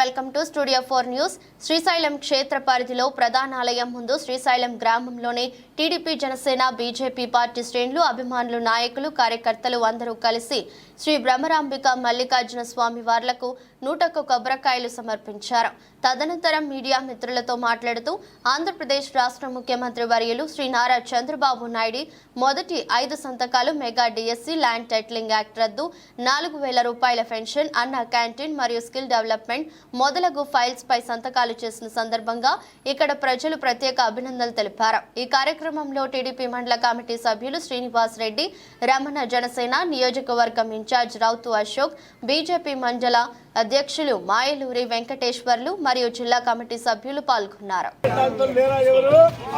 Welcome to studio four news. Srisailam క్షేత్ర పరిధిలో ప్రధాన ఆలయం ముందు శ్రీశైలం గ్రామంలోని టీడీపీ జనసేన బీజేపీ పార్టీ శ్రేణులు అభిమానులు నాయకులు కార్యకర్తలు అందరూ కలిసి శ్రీ బ్రహ్మరాంబిక మల్లికార్జున స్వామి వార్లకు నూటొక్క కొబ్బరికాయలు సమర్పించారు. తదనంతరం మీడియా మిత్రులతో మాట్లాడుతూ ఆంధ్రప్రదేశ్ రాష్ట్ర ముఖ్యమంత్రి వర్యులు శ్రీ నారా చంద్రబాబు నాయుడు మొదటి ఐదు సంతకాలు mega DSC land titling act రద్దు నాలుగు వేల రూపాయల పెన్షన్ అన్న క్యాంటీన్ మరియు స్కిల్ డెవలప్మెంట్ మొదలగు ఫైల్స్ పై సంతకాలు చేసిన సందర్భంగా ఇక్కడ ప్రజలు ప్రత్యేక అభినందనలు తెలిపారు. ఈ కార్యక్రమంలో టీడీపీ మండల కమిటీ సభ్యులు శ్రీనివాస్ రెడ్డి రమణ జనసేన నియోజకవర్గం ఇన్ఛార్జ్ రౌతు అశోక్ బీజేపీ మండల అధ్యక్షులు మాయలూరి వెంకటేశ్వర్లు మరియు జిల్లా కమిటీ సభ్యులు పాల్గొన్నారు.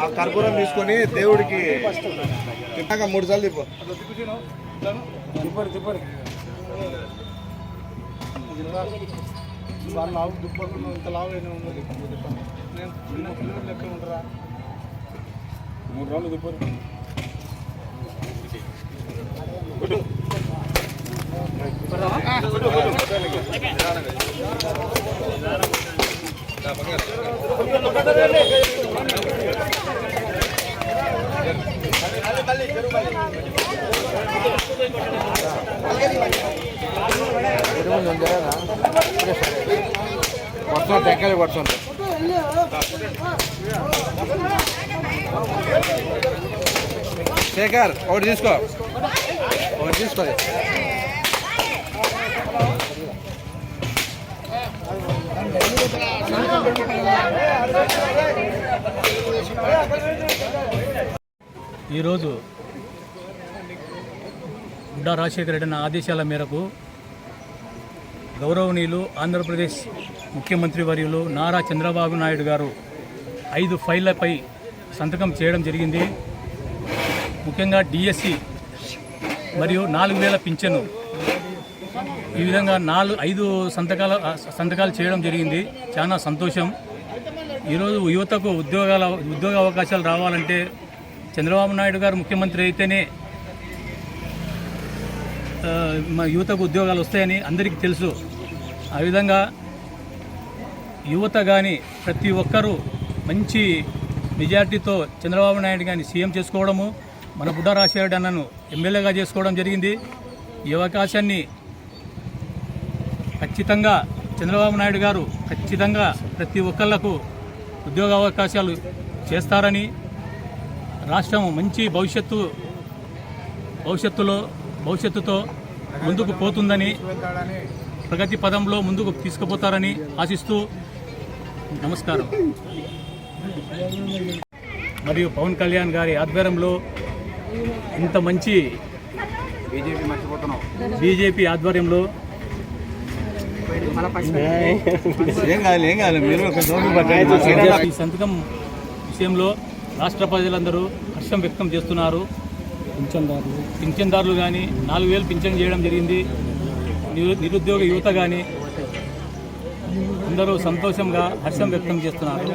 ఆ కర్పూరం తీసుకొని దేవుడికి తిన్నాక మూడు సార్లు వాళ్ళు లావు దుప్పకుండా ఇంత లావు అయినా ఉన్నది నేను చిన్న పిల్లలు లెక్క ఉంటారా మూడు రోజులు దుప్పరు వర్షం టెంకాయలు పడుతుంది శేఖర్ ఒకటి తీసుకో. ఒకటి తీసుకో. ఈరోజు బుడ్డా రాజశేఖర రెడ్డి ఆదేశాల మేరకు గౌరవనీయులు ఆంధ్రప్రదేశ్ ముఖ్యమంత్రి వర్యులు నారా చంద్రబాబు నాయుడు గారు ఐదు ఫైళ్ళపై సంతకం చేయడం జరిగింది. ముఖ్యంగా డిఎస్సి మరియు నాలుగు వేల పింఛను. ఈ విధంగా నాలుగు ఐదు సంతకాల సంతకాలు చేయడం జరిగింది. చాలా సంతోషం. ఈరోజు యువతకు ఉద్యోగాల ఉద్యోగ అవకాశాలు రావాలంటే చంద్రబాబు నాయుడు గారు ముఖ్యమంత్రి అయితేనే మా యువతకు ఉద్యోగాలు వస్తాయని అందరికీ తెలుసు. ఆ విధంగా యువత కానీ ప్రతి ఒక్కరూ మంచి మెజార్టీతో చంద్రబాబు నాయుడు గారిని సీఎం చేసుకోవడము మన బుడ్డ రాజశేఖర అన్నను ఎమ్మెల్యేగా చేసుకోవడం జరిగింది. ఈ అవకాశాన్ని ఖచ్చితంగా చంద్రబాబు నాయుడు గారు ఖచ్చితంగా ప్రతి ఒక్కళ్ళకు ఉద్యోగ అవకాశాలు చేస్తారని రాష్ట్రం మంచి భవిష్యత్తు భవిష్యత్తులో భవిష్యత్తుతో ముందుకు పోతుందని ప్రగతి పదంలో ముందుకు తీసుకుపోతారని ఆశిస్తూ నమస్కారం. మరియు పవన్ కళ్యాణ్ గారి ఆధ్వర్యంలో ఇంత మంచి బీజేపీ ఆధ్వర్యంలో. ఈ సంతకం విషయంలో రాష్ట్ర ప్రజలందరూ హర్షం వ్యక్తం చేస్తున్నారు. పింఛన్దారులు. పింఛన్దారులు కానీ నాలుగు వేలు పింఛన్ చేయడం జరిగింది. నిరు- నిరుద్యోగ యువత కానీ అందరూ సంతోషంగా హర్షం వ్యక్తం చేస్తున్నారు.